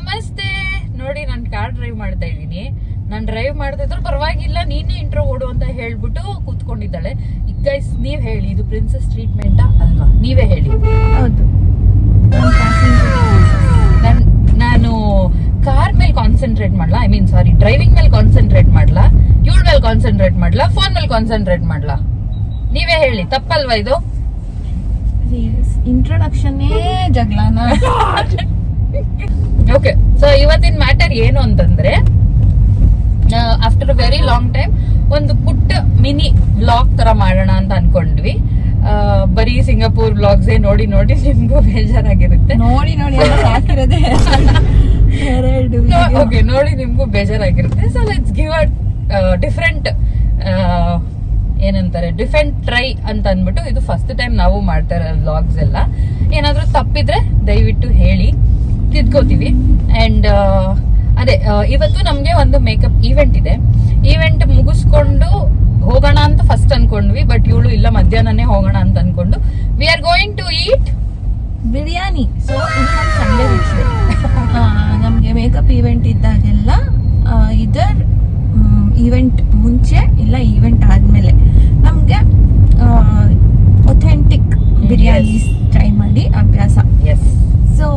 ನಮಸ್ತೆ. ನೋಡಿ ನಾನು ಕಾರ್ ಡ್ರೈವ್ ಮಾಡ್ತಾ ಇದ್ದೀನಿ. ನಾನು ಡ್ರೈವ್ ಮಾಡ್ತಿದ್ರು ಪರವಾಗಿಲ್ಲ ನೀನೇ ಇಂಟ್ರೋ ಓಡು ಅಂತ ಹೇಳ್ಬಿಟ್ಟು ಕೂತ್ಕೊಂಡಿದ್ದಾಳೆ. ಈಗ ಗೈಸ್ ನೀವ್ ಹೇಳಿ ಇದು ಪ್ರಿನ್ಸಸ್ ಟ್ರೀಟ್ಮೆಂಟ್ ಅಲ್ವಾ? ನೀವೇ ಹೇಳಿ. ಹೌದು. ನಾನ್ ಕಾರ್ ಮೇಲೆ ಕಾನ್ಸಂಟ್ರೇಟ್ ಮಾಡ್ಲಾ? ಐ ಮೀನ್ ಸಾರಿ ಡ್ರೈವಿಂಗ್ ಮೇಲೆ ಕಾನ್ಸಂಟ್ರೇಟ್ ಮಾಡ್ಲಾ? ಇವಳ ಮೇಲೆ ಕಾನ್ಸಂಟ್ರೇಟ್ ಮಾಡ್ಲಾ? ಫೋನ್ ಮೇಲೆ ಕಾನ್ಸಂಟ್ರೇಟ್ ಮಾಡ್ಲಾ? ನೀವೇ ಹೇಳಿ ತಪ್ಪಲ್ವಾ ಇದು? ಇಂಟ್ರೊಡಕ್ಷನ್ನೇ ಜಗಳನ? ಓಕೆ ಸೊ ಇವತ್ತಿನ ಮ್ಯಾಟರ್ ಏನು ಅಂತಂದ್ರೆ ಆಫ್ಟರ್ ವೆರಿ ಲಾಂಗ್ ಟೈಮ್ ಒಂದು ಪುಟ್ಟ ಮಿನಿ ಬ್ಲಾಗ್ ತರ ಮಾಡೋಣ ಅಂತ ಅನ್ಕೊಂಡ್ವಿ. ಬರೀ ಸಿಂಗಾಪುರ್ ಬ್ಲಾಗ್ಸ್ ನೋಡಿ ನೋಡಿ ನಿಮ್ಗೂ ಬೇಜಾರಾಗಿರುತ್ತೆ. ನೋಡಿ ನೋಡಿ ಓಕೆ ನೋಡಿ ನಿಮ್ಗೂ ಬೇಜಾರಾಗಿರುತ್ತೆ. So let's give a different ಏನಂತಾರೆ ಡಿಫ್ರೆಂಟ್ ಟ್ರೈ ಅಂತ ಅಂದ್ಬಿಟ್ಟು ಇದು ಫಸ್ಟ್ ಟೈಮ್ ನಾವು ಮಾಡ್ತಾ ಇರೋ ವ್ಲಾಗ್ಸ್ ಎಲ್ಲ. ಏನಾದ್ರೂ ತಪ್ಪಿದ್ರೆ ದಯವಿಟ್ಟು ಹೇಳಿ. ತಿದ್ಕೋತೀವಿ. ಅಂಡ್ ಅದೇ ಇವತ್ತು ನಮಗೆ ಒಂದು ಮೇಕಪ್ ಈವೆಂಟ್ ಇದೆ. ಈವೆಂಟ್ ಮುಗಿಸ್ಕೊಂಡು ಹೋಗೋಣ ಅಂತ ಫಸ್ಟ್ ಅನ್ಕೊಂಡ್ವಿ ಬಟ್ ಇವಳು ಇಲ್ಲ ಮಧ್ಯಾಹ್ನನೇ ಹೋಗೋಣ ಅಂತ ಅನ್ಕೊಂಡು. We are going to eat biryani. So Sunday ನಮಗೆ ಮೇಕಪ್ ಈವೆಂಟ್ ಇದ್ದಾಗೆಲ್ಲ ಇದರ್ ಈವೆಂಟ್ ಮುಂಚೆ ಇಲ್ಲ ಈವೆಂಟ್ ಆದ್ಮೇಲೆ. ನಮಗೆ ಒಥೆಂಟಿಕ್ ಬಿರಿಯಾನಿ ಟ್ರೈ ಮಾಡಿ ಅಭ್ಯಾಸ. ಎಸ್ ಸೊ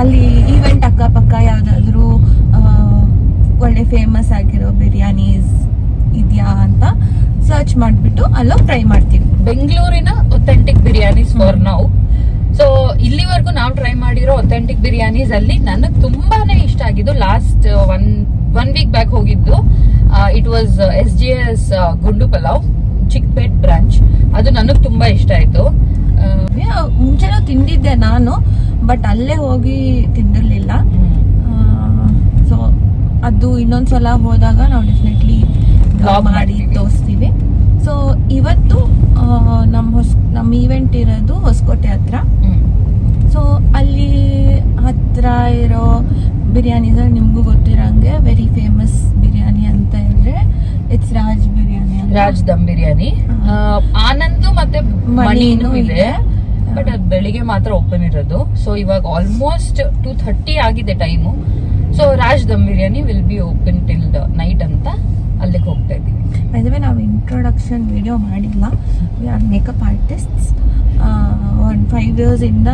ಅಲ್ಲಿ ಈವೆಂಟ್ ಅಕ್ಕಪಕ್ಕ ಯಾವುದಾದ್ರೂ ಒಳ್ಳೆ ಫೇಮಸ್ ಆಗಿರೋ ಬಿರಿಯಾನೀಸ್ ಇದೆಯಾ ಅಂತ ಸರ್ಚ್ ಮಾಡಿಬಿಟ್ಟು ಅಲ್ಲೋ ಟ್ರೈ ಮಾಡ್ತೀವಿ. ಬೆಂಗಳೂರಿನ ಒಥೆಂಟಿಕ್ ಬಿರಿಯಾನೀಸ್ ಫಾರ್ ನಾವು ಸೊ ಇಲ್ಲಿವರೆಗೂ ನಾವು ಟ್ರೈ ಮಾಡಿರೋ ಒಥೆಂಟಿಕ್ ಬಿರಿಯಾನೀಸ್ ಅಲ್ಲಿ ನನಗೆ ತುಂಬಾನೇ ಇಷ್ಟ ಆಗಿದ್ದು last one one week back ಹೋಗಿದ್ದು. It was S G S Gundu pulao Chickpet branch ಅದು ನನಗೆ ತುಂಬಾ ಇಷ್ಟ ಆಯ್ತು. ಮುಂಚೆನೂ ತಿಂದಿದ್ದೆ ನಾನು ಬಟ್ ಅಲ್ಲೇ ಹೋಗಿ ತಿಂದಿರ್ಲಿಲ್ಲ ಸೊ ಅದು ಇನ್ನೊಂದ್ಸಲ ಹೋದಾಗ ನಾವು ಡೆಫಿನೆಟ್ಲಿ ಡ್ರಾ ಮಾಡಿ. ತೋರಿಸ್ತೀವಿ ಸೊ ಇವತ್ತು ನಮ್ಮ ಹೊಸ ನಮ್ಮ ಈವೆಂಟ್ ಇರೋದು ಹೊಸಕೋಟೆ ಹತ್ರ. ಸೊ ಅಲ್ಲಿ ಹತ್ರ ಇರೋ ಬಿರಿಯಾನಿ ನಿಮಗೂ ಗೊತ್ತಿರೋಂಗೆ ವೆರಿ ಫೇಮಸ್ ಬಿರಿಯಾನಿ ಅಂತ ಇಟ್ಸ್ ರಾಜ್ ಬಿರಿಯಾನಿ. ರಾಜ್ ದಮ್ ಬಿರಿಯಾನಿ ಆನಂದ್ ಮತ್ತೆ ಮಣಿನೂ ಇದೆ. ಬಟ್ ಅದು ಬೆಳಿಗ್ಗೆ ಮಾತ್ರ ಓಪನ್ ಇರೋದು. ಸೊ ಇವಾಗ ಆಲ್ಮೋಸ್ಟ್ ಟೂ ಥರ್ಟಿ ಆಗಿದೆ time so Raj dum biryani will be open till night ಅಂತ ಅಲ್ಲಿಗೆ ಹೋಗ್ತಾ ಇದ್ದೀವಿ ಮದುವೆ ನಾವು ಇಂಟ್ರೊಡಕ್ಷನ್ ವಿಡಿಯೋ ಮಾಡಿಲ್ಲ. ವಿ ಆರ್ ಮೇಕಪ್ ಆರ್ಟಿಸ್ಟ್ಸ್ ಒಂದು ಫೈವ್ ಇಯರ್ಸಿಂದ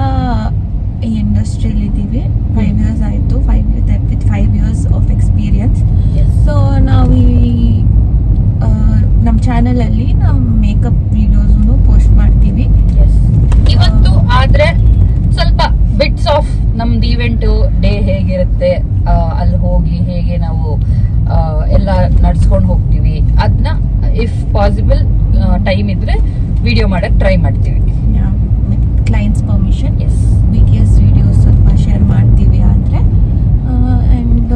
ಈ ಇಂಡಸ್ಟ್ರಿಯಲ್ಲಿ ಇದ್ದೀವಿ. ಫೈವ್ ಇಯರ್ಸ್ ಆಯಿತು five with five years of experience so ನಾವು ಈ ನಮ್ಮ ಚಾನಲಲ್ಲಿ ನಾವು ಮೇಕಪ್ ವಿಡಿಯೋಸನ್ನು ಪೋಸ್ಟ್ ಮಾಡ್ತೀವಿ. ಇವತ್ತು ಆದ್ರೆ ಸ್ವಲ್ಪ ಬಿಟ್ಸ್ ಆಫ್ ನಮ್ದು ಈವೆಂಟ್ ಡೇ ಹೇಗಿರುತ್ತೆ ಅಲ್ಲಿ ಹೋಗಿ ಹೇಗೆ ನಾವು ಎಲ್ಲ ನಡ್ಸ್ಕೊಂಡು ಹೋಗ್ತೀವಿ. ಅದನ್ನ ಇಫ್ ಪಾಸಿಬಲ್ ಟೈಮ್ ಇದ್ರೆ ವಿಡಿಯೋ ಮಾಡಕ್ ಟ್ರೈ ಮಾಡ್ತೀವಿ. ಕ್ಲೈಂಟ್ಸ್ ಪರ್ಮಿಷನ್ ಎಸ್ ವಿಡಿಯೋಸ್ ಸ್ವಲ್ಪ ಶೇರ್ ಮಾಡ್ತೀವಿ ಆದರೆ ಆ್ಯಂಡ್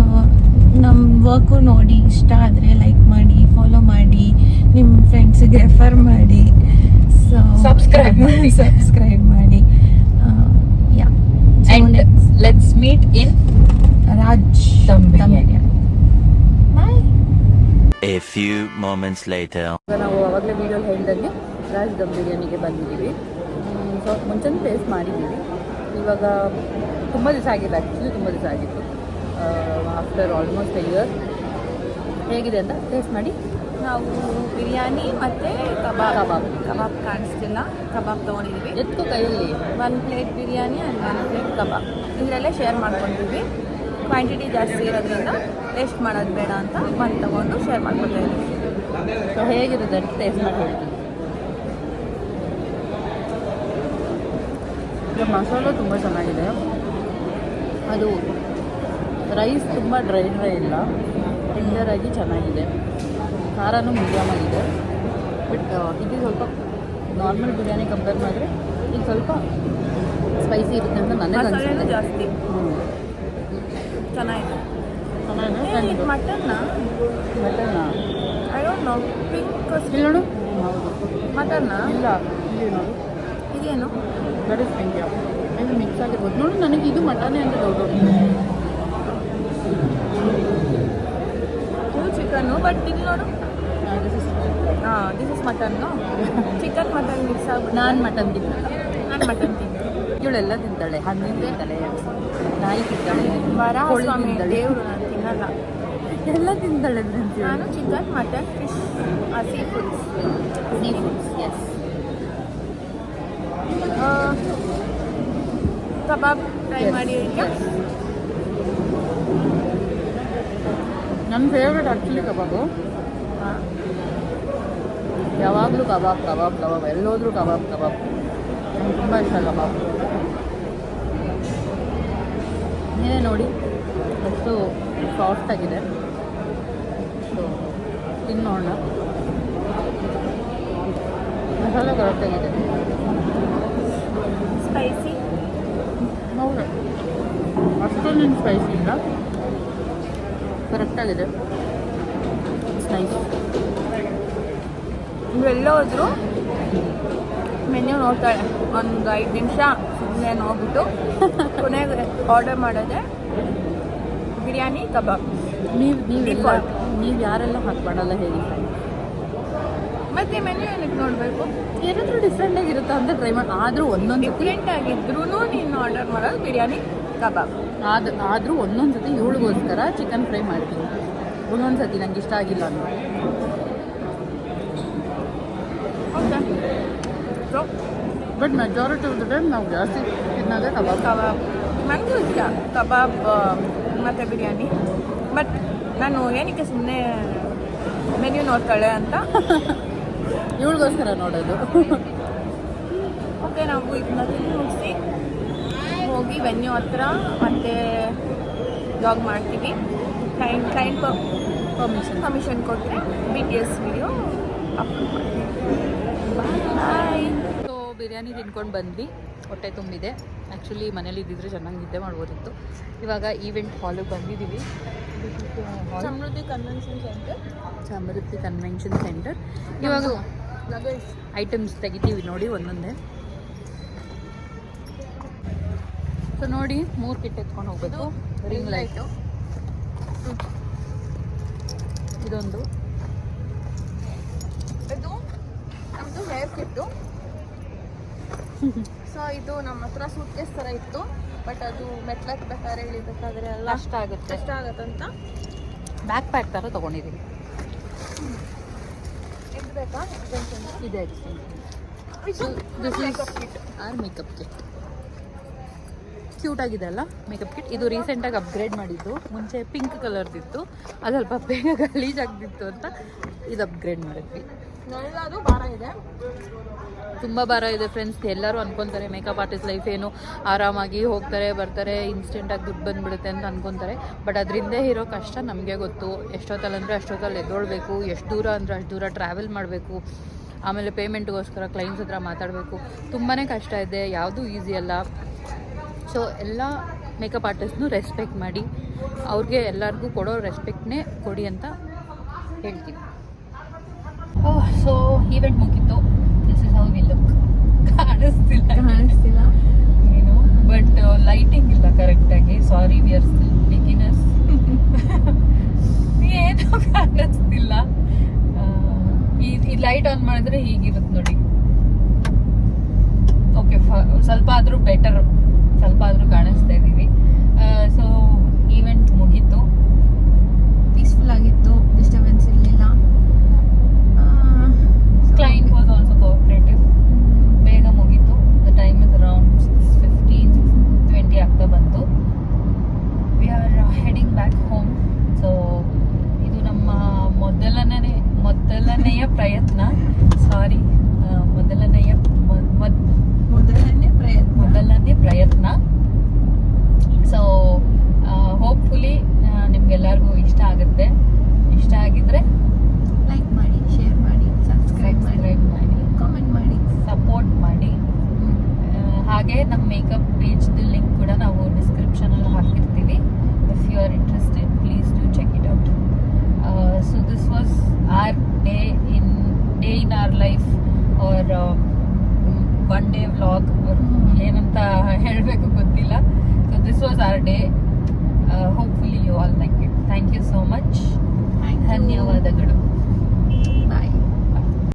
ನಮ್ಮ ವರ್ಕು ನೋಡಿ ಇಷ್ಟ ಆದರೆ ಲೈಕ್ ಮಾಡಿ ಫಾಲೋ ಮಾಡಿ ನಿಮ್ಮ ಫ್ರೆಂಡ್ಸಿಗೆ ರೆಫರ್ ಮಾಡಿ. ಸೊ Subscribe ಮಾಡಿ. ಸಬ್ಸ್ಕ್ರೈಬ್ ಮಾಡಿ. Yeah and let's meet in Raj. Bye A few moments later. ನಾವು ಅವಾಗಲೇ ವಿಡಿಯೋ ಹೇಳಿದಂಗೆ ರಾಜ್ ದಮ್ ಬಿರಿಯಾನಿಗೆ ಬಂದಿದ್ದೀವಿ. ಸೊ ಮುಂಚೆನೇ ಟೇಸ್ಟ್ ಮಾಡಿದ್ದೀವಿ. ಇವಾಗ ತುಂಬ ದಿವಸ ಆಗಿದೆ ಆ್ಯಕ್ಚುಲಿ ತುಂಬ ದಿವಸ ಆಗಿತ್ತು. ಆಫ್ಟರ್ ಆಲ್ಮೋಸ್ಟ್ ಅ ಇಯರ್ ಹೇಗಿದೆ ಅಂತ ಟೇಸ್ಟ್ ಮಾಡಿ ನಾವು ಬಿರಿಯಾನಿ ಮತ್ತು ಕಬಾಬ್. ಕಬಾಬ್. ಕಬಾಬ್ ಕಾಣಿಸ್ತಿಲ್ಲ. ಕಬಾಬ್ ತೊಗೊಂಡಿದ್ದೀವಿ ಎತ್ತು ಕೈಯಲ್ಲಿ. One plate biryani and one plate kebab. ಇದರಲ್ಲೇ ಶೇರ್ ಮಾಡ್ಕೊಂಡಿದ್ವಿ ಕ್ವಾಂಟಿಟಿ ಜಾಸ್ತಿ ಇರೋದ್ರಿಂದ ಟೇಸ್ಟ್ ಮಾಡೋದು ಬೇಡ ಅಂತ ಒಂದು ತೊಗೊಂಡು ಶೇರ್ ಮಾಡ್ಕೊತಾ ಇದ್ದೀವಿ ಸೊ ಹೇಗಿರುತ್ತೆ ಟೇಸ್ಟ್ ಮಾಡಿ ಹೇಳ್ತೀನಿ ಮಸಾಲ ತುಂಬ ಚೆನ್ನಾಗಿದೆ. ಅದು ರೈಸ್ ತುಂಬ ಡ್ರೈ ಡ್ರೈ ಇಲ್ಲ. ಟೆಂಡರ್ ಆಗಿ ಚೆನ್ನಾಗಿದೆ. ಖಾರನೂ ಮೀಡಿಯಮ್ ಆಗಿದೆ. ಬಟ್ ಇದು ಸ್ವಲ್ಪ ನಾರ್ಮಲ್ ಬಿರಿಯಾನಿ ಕಂಪೇರ್ ಮಾಡಿದ್ರೆ ಇದು ಸ್ವಲ್ಪ ಸ್ಪೈಸಿ ಇರುತ್ತೆ ಅಂತ ನನಗೆ ಅನಿಸುತ್ತೆ. ಜಾಸ್ತಿ. ಚೆನ್ನಾಗಿದೆ. ಚೆನ್ನಾಗಿದೆ ಮಟನ್ನ? ಮಟನ್ನ. ಐ ಡೋಂಟ್ ನೋ ಪಿಂಕ್ ಇಲ್ಲಿ ನೋಡು. ಮಟನ್ನ? ಇಲ್ಲ ಇಲ್ಲಿ ನೋಡು. ಇದೇನು? ದಟ್ ಇಸ್ ಪಿಂಕ್ ಇದು ಮಿಕ್ಸ್ ಆಗಿರ್ಬೋದು. ನೋಡಿ ನನಗೆ ಇದು ಮಟನೇ ಅಂತ ಡೌಟ್ ಇದು ಚಿಕನ್ನು ಬಟ್ ಇಲ್ಲಿ ನೋಡು. ಹಾಂ this is mutton chicken mutton mix ಆಗ್ಬಿಟ್ಟು ನಾನು ಮಟನ್ ತಿನ್ನ ನಾನು ಮಟನ್ ತಿಂತೀನಿ. ಇವಳೆಲ್ಲ ತಿಂತಾಳೆ. ಹಣ್ಣು ತಿಂತಾಳೆ. ನಾಯಿ ತಿಂತಾಳೆ. ವರ ದೇವರು ನಾನು ತಿನ್ನಲ್ಲ. ಎಲ್ಲ ತಿಂತಾಳೆ ನಾನು chicken mutton fish seafoods seafoods yes kebab try ಮಾಡಿ. ನನ್ನ ಫೇವ್ರೆಟ್ ಆ್ಯಕ್ಚುಲಿ ಕಬಾಬು. ಯಾವಾಗಲೂ ಕಬಾಬ್ ಕಬಾಬ್ ಕಬಾಬ್ ಎಲ್ಲೋದ್ರೂ ಕಬಾಬ್ ಕಬಾಬ್. ನಂಗೆ ತುಂಬ ಇಷ್ಟ ಕಬಾಬ್. ನೀವೇ ನೋಡಿ. ಅಷ್ಟು ಸಾಫ್ಟ್ ಆಗಿದೆ. ಸೊ ತಿನ್ನೋಣ. ಮಸಾಲೆ ಕರೆಕ್ಟಾಗಿದೆ ಸ್ಪೈಸಿ ಹೌದು. ಅಷ್ಟೊಂದು ಸ್ಪೈಸಿ ಇಲ್ಲ. ಕರೆಕ್ಟಾಗಿದೆ ನೈಸ್ ಇವೆಲ್ಲ ಹೋದ್ರು? ಮೆನ್ಯೂ ನೋಡ್ತಾಳೆ ಒಂದು ಐದು ನಿಮಿಷ ಸುಮ್ಮನೆ ನೋಡ್ಬಿಟ್ಟು ಕೊನೆಗೆ ಆರ್ಡರ್ ಮಾಡೋದೆ ಬಿರಿಯಾನಿ ಕಬಾಬ್. ನೀವು ನೀವು. ನೀವು ಯಾರೆಲ್ಲ ಹಾಕ್ಬಾರಲ್ಲ ಹೇಳಿ. ಮತ್ತೆ ಮೆನ್ಯೂ ಏನಕ್ಕೆ ನೋಡಬೇಕು? ಏನಾದರೂ ಡಿಫ್ರೆಂಟ್ ಆಗಿರುತ್ತಾ ಅಂತ ಟ್ರೈ ಮಾಡಿ ಆದರೂ ಒಂದೊಂದು ಡಿಫ್ರೆಂಟ್ ಆಗಿದ್ರು ನೀನು ಆರ್ಡರ್ ಮಾಡೋದು ಬಿರಿಯಾನಿ ಕಬಾಬ್. ಆದ ಆದರೂ ಒಂದೊಂದು ಜೊತೆ ಇವಳಿಗೋಸ್ಕರ ಚಿಕನ್ ಫ್ರೈ ಮಾಡ್ತೀನಿ. ಒಂದೊಂದು ಸತಿ ನಂಗೆ ಇಷ್ಟ ಆಗಿಲ್ಲ ಅಂತ so but majority of the time ನಾವು ಜಾಸ್ತಿ ತಿನ್ನೋದೇ ಕಬಾಬ್. ಕಬಾಬ್. ನನಗೂ ಇಷ್ಟ. ಕಬಾಬ್ ಮತ್ತು ಬಿರಿಯಾನಿ. ಬಟ್ ನಾನು ಏನಕ್ಕೆ ಸುಮ್ಮನೆ ಮೆನ್ಯೂ ನೋಡ್ತಾಳೆ ಅಂತ? ಇವಳಿಗೋಸ್ಕರ ನೋಡೋದು. ಓಕೆ ನಾವು ಇದನ್ನ ತಿಂದು ಮುಗಿಸಿ ಹೋಗಿ ವೆನ್ಯೂ ಹತ್ರ ಮತ್ತೆ ಜಾಗ್ ಮಾಡ್ತೀವಿ. ಕ್ಲೈಂಟ್ ಕ್ಲೈಂಟ್ ಪರ್ಮಿಷನ್ ಪರ್ಮಿಷನ್ ಕೊಟ್ಟರೆ B T S video upload bye so biryani ತಿನ್ಕೊಂಡು ಬಂದ್ವಿ. ಹೊಟ್ಟೆ ತುಂಬಿದೆ. ಆ್ಯಕ್ಚುಲಿ ಮನೇಲಿ ಇದ್ದಿದ್ರೆ ಚೆನ್ನಾಗಿ ನಿದ್ದೆ ಮಾಡ್ಬೋದಿತ್ತು. ಇವಾಗ ಈವೆಂಟ್ ಹಾಲಿಗೆ ಬಂದಿದ್ದೀವಿ Samruddhi convention centre Samruddhi convention centre ಇವಾಗ ಐಟಮ್ಸ್ ತೆಗಿತೀವಿ ನೋಡಿ ಒಂದೊಂದೇ. ಸೊ ನೋಡಿ ಮೂರು ಕಿಟ್ ಎತ್ಕೊಂಡು ಹೋಗ್ಬೇಕು. ರಿಂಗ್ ಲೈಟು ಇದೊಂದು. ಇದು ನಮ್ಮದು ಹೇರ್ ಕಿಟ್ಟು ಸೊ ಇದು ನಮ್ಮ ಹತ್ರ ಸೂಟ್ಕೇಸ್ ಥರ ಇತ್ತು. ಬಟ್ ಅದು ಮೆಟ್ಲತ್ಬೇಕಾದ್ರೆ ಇಳಿಬೇಕಾದ್ರೆ ಎಲ್ಲ ಅಷ್ಟ ಆಗುತ್ತೆ. ಕಷ್ಟ ಆಗತ್ತಂತ. ಬ್ಯಾಕ್ ಪ್ಯಾಕ್ ಥರ ತೊಗೊಂಡಿದ್ದೀವಿ ಇದು ಬೇಕಾ? ಇದೆ. ಆರ್ ಮೇಕಪ್ ಕಿಟ್ ಕ್ಯೂಟ್ ಆಗಿದೆ ಅಲ್ಲ? ಮೇಕಪ್ ಕಿಟ್ ಇದು ರೀಸೆಂಟಾಗಿ ಅಪ್ಗ್ರೇಡ್ ಮಾಡಿದ್ದು. ಮುಂಚೆ ಪಿಂಕ್ ಕಲರ್ದಿತ್ತು ಅದು ಸ್ವಲ್ಪ ಬೇಗ ಗಲೀಜಾಗ್ತಿತ್ತು ಅಂತ ಇದು ಅಪ್ಗ್ರೇಡ್ ಮಾಡಿದ್ವಿ. ನನ್ನದು ಭಾರ ಇದೆ. ತುಂಬ ಭಾರ ಇದೆ ಫ್ರೆಂಡ್ಸ್ ಎಲ್ಲರೂ ಅನ್ಕೊಂತಾರೆ ಮೇಕಪ್ ಆರ್ಟಿಸ್ಟ್ ಲೈಫ್ ಏನು. ಆರಾಮಾಗಿ ಹೋಗ್ತಾರೆ ಬರ್ತಾರೆ ಇನ್ಸ್ಟೆಂಟಾಗಿ ದುಡ್ಡು ಬಂದ್ಬಿಡುತ್ತೆ ಅಂತ ಅನ್ಕೊಂತಾರೆ. ಬಟ್ ಅದರಿಂದ ಇರೋ ಕಷ್ಟ ನಮಗೆ ಗೊತ್ತು. ಎಷ್ಟೊತ್ತಲ್ಲಿ ಅಂದರೆ ಅಷ್ಟೊತ್ತಲ್ಲಿ ಎದ್ದೊಳ್ಬೇಕು. ಎಷ್ಟು ದೂರ ಅಂದರೆ ಅಷ್ಟು ದೂರ ಟ್ರಾವೆಲ್ ಮಾಡಬೇಕು. ಆಮೇಲೆ ಪೇಮೆಂಟ್ಗೋಸ್ಕರ ಕ್ಲೈಂಟ್ಸ್ ಹತ್ರ ಮಾತಾಡಬೇಕು. ತುಂಬಾ ಕಷ್ಟ ಇದೆ. ಯಾವುದೂ ಈಸಿ ಅಲ್ಲ. ಸೊ ಎಲ್ಲ ಮೇಕಪ್ ಆರ್ಟಿಸ್ಟ್ನು ರೆಸ್ಪೆಕ್ಟ್ ಮಾಡಿ ಅವ್ರಿಗೆ ಎಲ್ಲರಿಗೂ ಕೊಡೋ ರೆಸ್ಪೆಕ್ಟ್ನೇ ಕೊಡಿ ಅಂತ ಹೇಳ್ತೀನಿ. ಓಹ್ ಸೊ ಈವೆಂಟ್ ಮುಗಿತು. This is how we look ಕಾಣಿಸ್ತಿಲ್ಲ. ಕಾಣಿಸ್ತಿಲ್ಲ. ಏನು ಬಟ್ ಲೈಟಿಂಗ್ ಇಲ್ಲ ಕರೆಕ್ಟಾಗಿ sorry we are still beginners ಏನು ಕಾಣಿಸ್ತಿಲ್ಲ. ಈ ಈ ಲೈಟ್ ಆನ್ ಮಾಡಿದ್ರೆ ಹೀಗಿರುತ್ತೆ ನೋಡಿ ಓಕೆ ಸ್ವಲ್ಪ ಆದರೂ ಬೆಟರ್ ಸ್ವಲ್ಪ ಆದರೂ ಕಾಣಿಸ್ತಾ ಇದ್ದೀವಿ ಸೊ ಈವೆಂಟ್ ಮುಗೀತು ಪೀಸ್ಫುಲ್ ಆಗಿತ್ತು ಡಿಸ್ಟರ್ಬೆನ್ಸ್ ಇರಲಿಲ್ಲ ಕ್ಲೈಂಟ್ ವಾಸ್ ಆಲ್ಸೋ ಕೋಆಪರೇಟಿವ್ ಬೇಗ ಮುಗೀತು the time is around six fifteen twenty ಆಗ್ತಾ ಬಂತು we are heading back home so ಇದು ನಮ್ಮ ಮೊದಲನೇ ಮೊದಲನೆಯ ಪ್ರಯತ್ನ ಸಾರಿ ಮೊದಲನೆಯ ಮೊ- ಮೊದ್- ಮೊದಲನೇ ಪ್ರಯತ್ನ ಮೊದಲನೇ ಪ್ರಯತ್ನ ಸೊ ಹೋಪ್ಫುಲಿ ನಿಮ್ಗೆಲ್ಲರಿಗೂ ಇಷ್ಟ ಆಗುತ್ತೆ ಇಷ್ಟ ಆಗಿದ್ರೆ ಲೈಕ್ ಮಾಡಿ ಶೇರ್ ಮಾಡಿ ಸಬ್ಸ್ಕ್ರೈಬ್ ಮಾಡಿ ಸಬ್ಸ್ಕ್ರೈಬ್ ಮಾಡಿ ಕಾಮೆಂಟ್ ಮಾಡಿ ಸಪೋರ್ಟ್ ಮಾಡಿ ಆ, ಹಾಗೆ ನಮ್ಮ ಮೇಕಪ್ ಪೇಜ್ದು ಲಿಂಕ್ ಕೂಡ ನಾವು ಡಿಸ್ಕ್ರಿಪ್ಷನಲ್ಲಿ ಹಾಕಿರ್ತೀವಿ if you are interested please do check it out so this was our day in day in our life our one day vlog ಏನಂತ ಹೇಳಬೇಕು ಗೊತ್ತಿಲ್ಲ. So this was our day hopefully you all like it thank you so much ಧನ್ಯವಾದಗಳು.